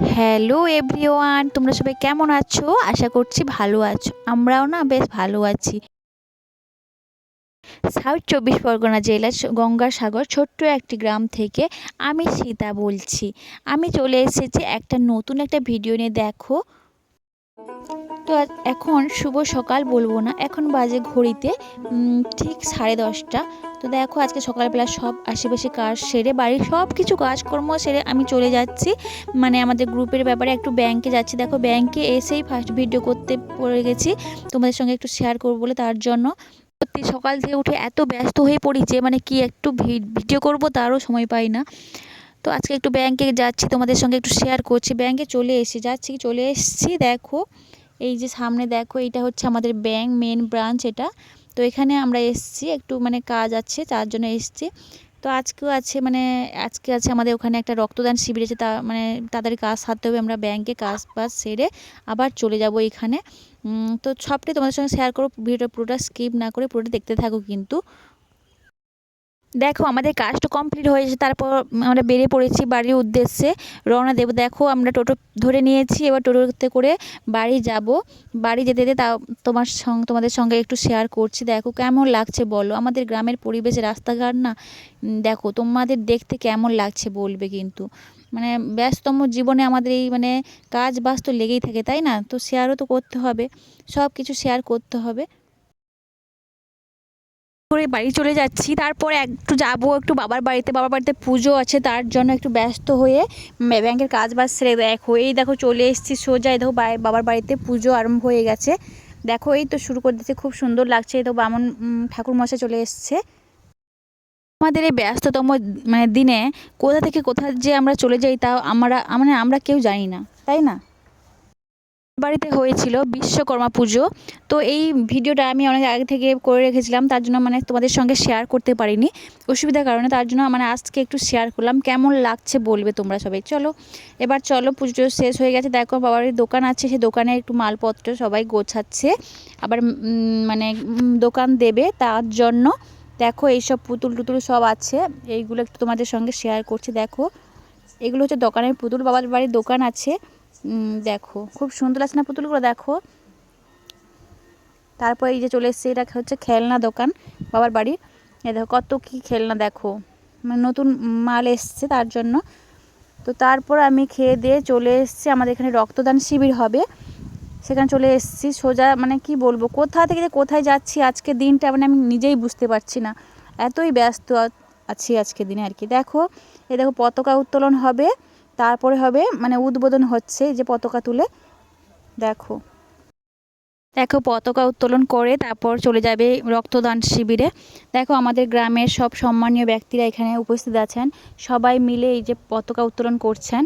Hello everyone তোমরা সবাই কেমন আছো? আশা করছি ভালো আছো। আমরাও না বেশ ভালো আছি। সাউথ চব্বিশ পরগনা জেলার গঙ্গাসাগর ছোট্ট একটি গ্রাম থেকে আমি সীতা বলছি। আমি চলে এসেছি একটা নতুন একটা ভিডিও নিয়ে। দেখো। তো এখন শুভ সকাল বলব না। এখন বাজে ঘড়িতে ঠিক সাড়ে দশটা। তো দেখো আজকে সকালবেলা সব আশেপাশে কাজ সেরে, বাড়ির সব কিছু কাজকর্ম সেরে আমি চলে যাচ্ছি। মানে আমাদের গ্রুপের ব্যাপারে একটু ব্যাংকে যাচ্ছি। দেখো ব্যাংকে এসেই ফার্স্ট ভিডিও করতে পড়ে গেছি। তোমাদের সঙ্গে একটু শেয়ার করব বলে তার জন্য। সত্যি সকাল থেকে উঠে এত ব্যস্ত হয়ে পড়ি যে মানে কি একটু ভিডিও করব তারও সময় পাই না। তো আজকে একটু ব্যাংকে যাচ্ছি, তোমাদের সঙ্গে একটু শেয়ার করছি। ব্যাংকে চলে এসে, যাচ্ছি, চলে এসেছি, দেখো। এই যে সামনে দেখো এটা হচ্ছে আমাদের ব্যাংক মেন ব্রাঞ্চ এটা। তো এখানে আমরা এসছি, একটু মানে কাজ আছে, তার জন্য এসছি। তো আজকেও আছে মানে আজকে আছে আমাদের ওখানে একটা রক্তদান শিবির আছে, তা মানে তাদের কাজ সারতে হবে, আমরা ব্যাংকে কাজ বাজ সেরে আবার চলে যাব এখানে। তো সবটাই তোমাদের সঙ্গে শেয়ার করো ভিডিওটা পুরোটা স্কিপ না করে পুরোটা দেখতে থাকো কিন্তু। দেখো, আমাদের কাজটা কমপ্লিট হয়েছে তারপর আমরা বেরিয়ে পড়েছি বাড়ির উদ্দেশ্যে। রওনা দেবো, দেখো, আমরা টোটো ধরে নিয়েছি। এবার টোটোতে করে বাড়ি যাব। বাড়ি যেতে যেতে তা তোমার সঙ্গে, তোমাদের সঙ্গে একটু শেয়ার করছি। দেখো, কেমন লাগছে বলো? আমাদের গ্রামের পরিবেশে, রাস্তাঘাট না দেখো, তোমাদের দেখতে কেমন লাগছে বলবে কিন্তু। মানে ব্যস্তম জীবনে আমাদের এই মানে কাজ বাস তো লেগেই থাকে, তাই না? তো শেয়ারও তো করতে হবে। সব কিছু শেয়ার করতে হবে। করে বাড়ি চলে যাচ্ছি। তারপর একটু যাব, একটু বাবার বাড়িতে। বাবার বাড়িতে পুজো আছে, তার জন্য একটু ব্যস্ত হয়ে ব্যাংকের কাজ বাজ সেরে দেখো এই দেখো চলে এসেছি সোজা। এই দেখো বাবার বাড়িতে পুজো আরম্ভ হয়ে গেছে। দেখো, এই তো শুরু করে দিতে খুব সুন্দর লাগছে। এই তো বামন ঠাকুর মশাই চলে এসছে। আমাদের এই ব্যস্ততম মানে দিনে কোথা থেকে কোথা যে আমরা চলে যাই, তাও আমরা মানে আমরা কেউ জানি না, তাই না? বাড়িতে হয়েছিল বিশ্বকর্মা পুজো। তো এই ভিডিওটা আমি অনেক আগে থেকে করে রেখেছিলাম, তার জন্য মানে তোমাদের সঙ্গে শেয়ার করতে পারিনি। অসুবিধার কারণে তার জন্য মানে আজকে একটু শেয়ার করলাম, কেমন লাগছে বলবে তোমরা সবাই। চলো, এবার চলো পুজো শেষ হয়ে গেছে। দেখো বাবার দোকান আছে সেই দোকানে একটু মালপত্র সবাই গোছাচ্ছে। আবার মানে দোকান দেবে তার জন্য। দেখো এইসব পুতুল টুতুল সব আছে, এইগুলো একটু তোমাদের সঙ্গে শেয়ার করছি। দেখো, এগুলো হচ্ছে দোকানের পুতুল। বাবার বাড়ির দোকান আছে। দেখো, খুব সুন্দর লাগছে না পুতুলগুলো, দেখো। তারপর এই যে চলে এসছে এটা হচ্ছে খেলনা দোকান, বাবার বাড়ি। এ দেখো, কত কী খেলনা, দেখো। মানে নতুন মাল এসছে তার জন্য। তো তারপর আমি খেয়ে দিয়ে চলে এসছি, আমাদের এখানে রক্তদান শিবির হবে। সেখানে চলে এসেছি, সোজা মানে কি বলব, কোথা থেকে যে কোথায় যাচ্ছি, আজকে দিনটা মানে আমি নিজেই বুঝতে পারছি না। এতই ব্যস্ত আছি আজকে দিনে আর কি। দেখো এ দেখো, পতাকা উত্তোলন হবে। তারপরে হবে মানে উদ্বোধন হচ্ছে যে পতাকা তুলে। দেখো। দেখো, পতাকা উত্তোলন করে তারপর চলে যাবে রক্তদান শিবিরে। দেখো, আমাদের গ্রামের সব সম্মানীয় ব্যক্তিরা এখানে উপস্থিত আছেন। সবাই মিলে এই যে পতাকা উত্তোলন করছেন।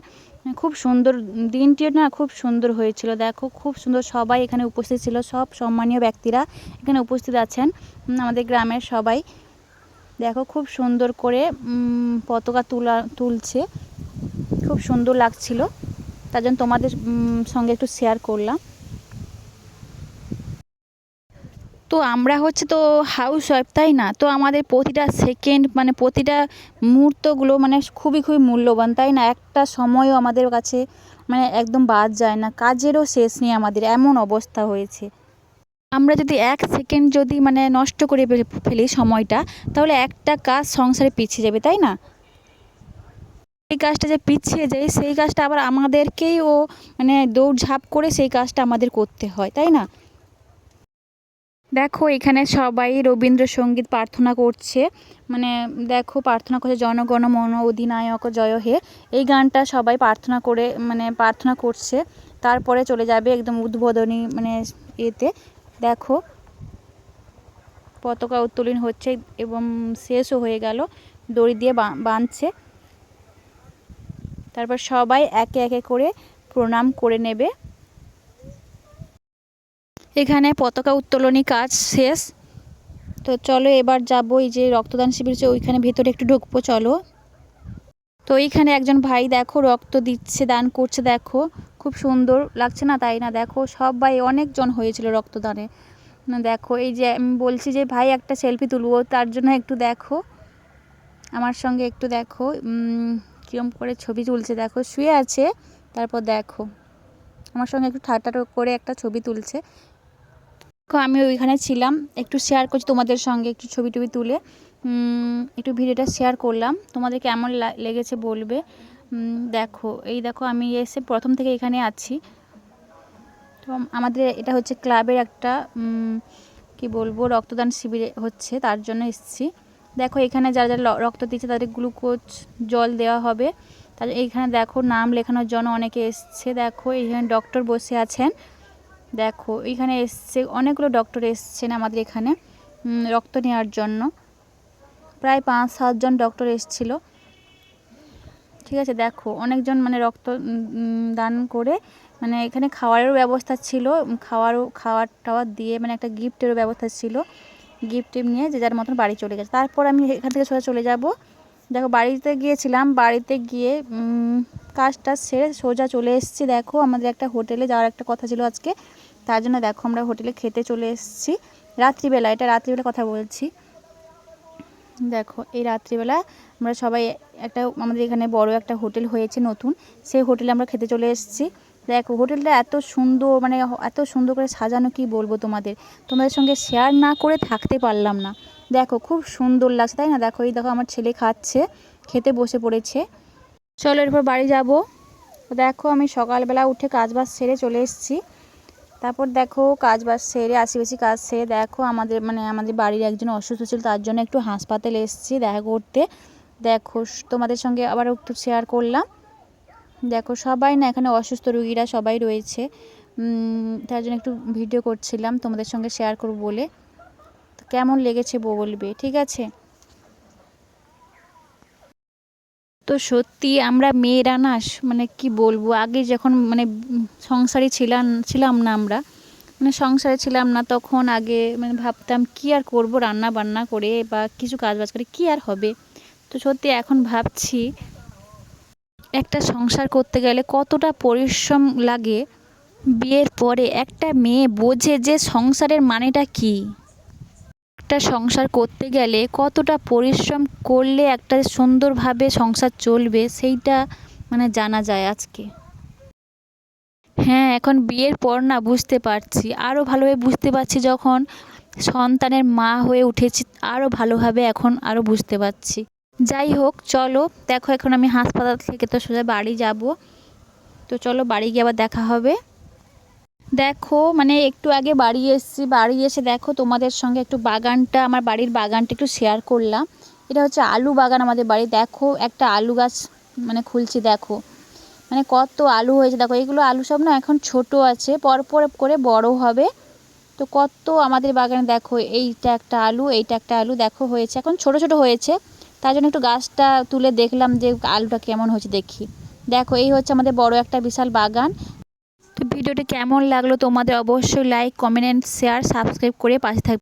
খুব সুন্দর দিনটিও না খুব সুন্দর হয়েছিল। দেখো, খুব সুন্দর সবাই এখানে উপস্থিত ছিল। সব সম্মানীয় ব্যক্তিরা এখানে উপস্থিত আছেন। আমাদের গ্রামের সবাই। দেখো, খুব সুন্দর করে পতাকা তুলা, তুলছে। খুব সুন্দর লাগছিল। তার জন্য তোমাদের সঙ্গে একটু শেয়ার করলাম। তো আমরা হচ্ছে তো হাউস ওয়াইফ তাই না? তো আমাদের প্রতিটা সেকেন্ড মানে প্রতিটা মুহূর্তগুলো মানে খুবই খুবই মূল্যবান, তাই না? একটা সময়ও আমাদের কাছে মানে একদম বাদ যায় না। কাজেরও শেষ নেই আমাদের, এমন অবস্থা হয়েছে। আমরা যদি এক সেকেন্ড যদি মানে নষ্ট করে ফেলি সময়টা, তাহলে একটা কাজ সংসারে পিছিয়ে যাবে, তাই না? এই কাজটা যে পিছিয়ে যায়, সেই কাজটা আবার আমাদেরকেই ও মানে দৌড়ঝাঁপ করে সেই কাজটা আমাদের করতে হয়, তাই না? দেখো, এখানে সবাই রবীন্দ্রসঙ্গীত প্রার্থনা করছে। মানে দেখো, প্রার্থনা করছে, জনগণ মন অধিনায়ক, জয় হে। এই গানটা সবাই প্রার্থনা করে মানে প্রার্থনা করছে। তারপরে চলে যাবে একদম উদ্বোধনী মানে এতে দেখো, পতাকা উত্তোলন হচ্ছে এবং শেষও হয়ে গেল। দড়ি দিয়ে বাঁধছে। তারপর সবাই একে একে করে প্রণাম করে নেবে। এখানে পতাকা উত্তোলনী কাজ শেষ। তো চলো এবার যাব এই যে রক্তদান শিবির ওইখানে ভেতরে একটু ঢুকবো, চলো। তো এইখানে একজন ভাই দেখো রক্ত দিচ্ছে, দান করছে, দেখো। খুব সুন্দর লাগছে না তাই না? দেখো সবাই অনেকজন হয়েছিল রক্তদানে। দেখো, এই যে আমি বলছি যে ভাই একটা সেলফি তুলবো, তার জন্য একটু দেখো। আমার সঙ্গে একটু দেখো। কীরম করে ছবি তুলছে, দেখো, শুয়ে আছে, তারপর দেখো। আমার সঙ্গে একটু ঠাট্টা করে একটা ছবি তুলছে। দেখো, আমি ওইখানে ছিলাম, একটু শেয়ার করছি তোমাদের সঙ্গে, একটু ছবি টবি তুলে। একটু ভিডিওটা শেয়ার করলাম। তোমাদের কেমন লেগেছে বলবে? দেখো, এই দেখো, আমি এসে প্রথম থেকে এখানে আছি। তো আমাদের এটা হচ্ছে ক্লাবের একটা কি বলব, রক্তদান শিবিরে হচ্ছে, তার জন্য এসেছি। দেখো, এখানে যারা যারা রক্ত দিচ্ছে, তাদের গ্লুকোজ জল দেওয়া হবে। তাদের এইখানে দেখো, নাম লেখানোর জন্য অনেকে এসছে। দেখো এইখানে ডক্টর বসে আছেন। দেখো এইখানে এসছে, অনেকগুলো ডক্টর এসছেন আমাদের এখানে রক্ত নেওয়ার জন্য। প্রায় পাঁচ সাতজন ডক্টর এসছিল। ঠিক আছে, দেখো, অনেকজন মানে রক্ত দান করে মানে এখানে খাওয়ারেরও ব্যবস্থা ছিল। খাওয়ারও খাওয়ার টাওয়ার দিয়ে মানে একটা গিফটেরও ব্যবস্থা ছিল। গিফট নিয়ে যে যার মতন বাড়ি চলে গেছে। তারপর আমি এখান থেকে সোজা চলে যাব। দেখো, বাড়িতে গিয়েছিলাম, বাড়িতে গিয়ে কাজটা সেরে সোজা চলে এসেছি। দেখো, আমাদের একটা হোটেলে যাওয়ার একটা কথা ছিল আজকে। তার জন্য দেখো, আমরা হোটেলে খেতে চলে এসেছি। রাত্রিবেলা, এটা রাত্রিবেলা কথা বলছি। দেখো, এই রাত্রিবেলা আমরা সবাই একটা, আমাদের এখানে বড় একটা হোটেল হয়েছে নতুন। সেই হোটেলে আমরা খেতে চলে এসেছি। দেখো হোটেলটা এত সুন্দর মানে এত সুন্দর করে সাজানো, কি বলব তোমাদের? তোমাদের সঙ্গে শেয়ার না করে থাকতে পারলাম না। দেখো খুব সুন্দর লাগছে, তাই না? দেখো, এই দেখো আমার ছেলে খাচ্ছে, খেতে বসে পড়েছে। চলো এরপর বাড়ি যাব। দেখো আমি সকালবেলা উঠে কাজ বাজ সেরে চলে এসেছি। তারপর দেখো কাজ বাজ সেরে বেশি কাজ সেরে, দেখো আমাদের মানে আমাদের বাড়ির একজন অসুস্থ ছিল, তার জন্য একটু হাসপাতালে এসেছি দেখা করতে। দেখো, তোমাদের সঙ্গে আবার একটু শেয়ার করলাম। দেখো, সবাই না এখানে অসুস্থ রুগীরা সবাই রয়েছে। তার জন্য একটু ভিডিও করছিলাম, তোমাদের সঙ্গে শেয়ার করব বলে। কেমন লেগেছে বলবে, ঠিক আছে? তো সত্যি আমরা মেয়েরা না মানে কি বলব, আগে যখন মানে সংসারে ছিলাম ছিলাম না আমরা মানে সংসারে ছিলাম না, তখন আগে মানে ভাবতাম কি আর করব রান্না বান্না করে বা কিছু কাজ বাজ করে, কি আর হবে? তো সত্যি এখন ভাবছি একটা সংসার করতে গেলে কতটা পরিশ্রম লাগে? বিয়ের পরে একটা মেয়ে বোঝে যে সংসারের মানেটা কী। একটা সংসার করতে গেলে কতটা পরিশ্রম করলে একটা সুন্দরভাবে সংসার চলবে সেইটা মানে জানা যায় আজকে। হ্যাঁ এখন বিয়ের পর না বুঝতে পারছি। আরও ভালোভাবে বুঝতে পারছি যখন সন্তানের মা হয়ে উঠেছি আরও ভালোভাবে এখন আরও বুঝতে পারছি। যাই হোক চলো, দেখো এখন আমি হাসপাতাল থেকে তো সোজা বাড়ি যাব। তো চলো, বাড়ি গিয়ে আবার দেখা হবে। দেখো মানে একটু আগে বাড়ি এসেছি, বাড়ি এসে দেখো তোমাদের সঙ্গে একটু বাগানটা, আমার বাড়ির বাগানটা একটু শেয়ার করলাম। এটা হচ্ছে আলু বাগান আমাদের বাড়ি। দেখো, একটা আলু গাছ মানে খুলছি, দেখো। মানে কত আলু হয়েছে, দেখো। এগুলো আলু সব না এখন ছোট আছে, পরপর করে বড় হবে। তো কত আমাদের বাগানে, দেখো, এইটা একটা আলু, এইটা একটা আলু, দেখো, হয়েছে। এখন ছোট ছোট হয়েছে। তাই জন্য একটু গাছটা তুলে দেখলাম যে আলুটা কেমন হচ্ছে দেখি। দেখো, এই হচ্ছে আমাদের বড় একটা বিশাল বাগান। তো ভিডিওটি কেমন লাগল তোমাদের অবশ্যই লাইক কমেন্ট শেয়ার সাবস্ক্রাইব করে পাশে থাকবে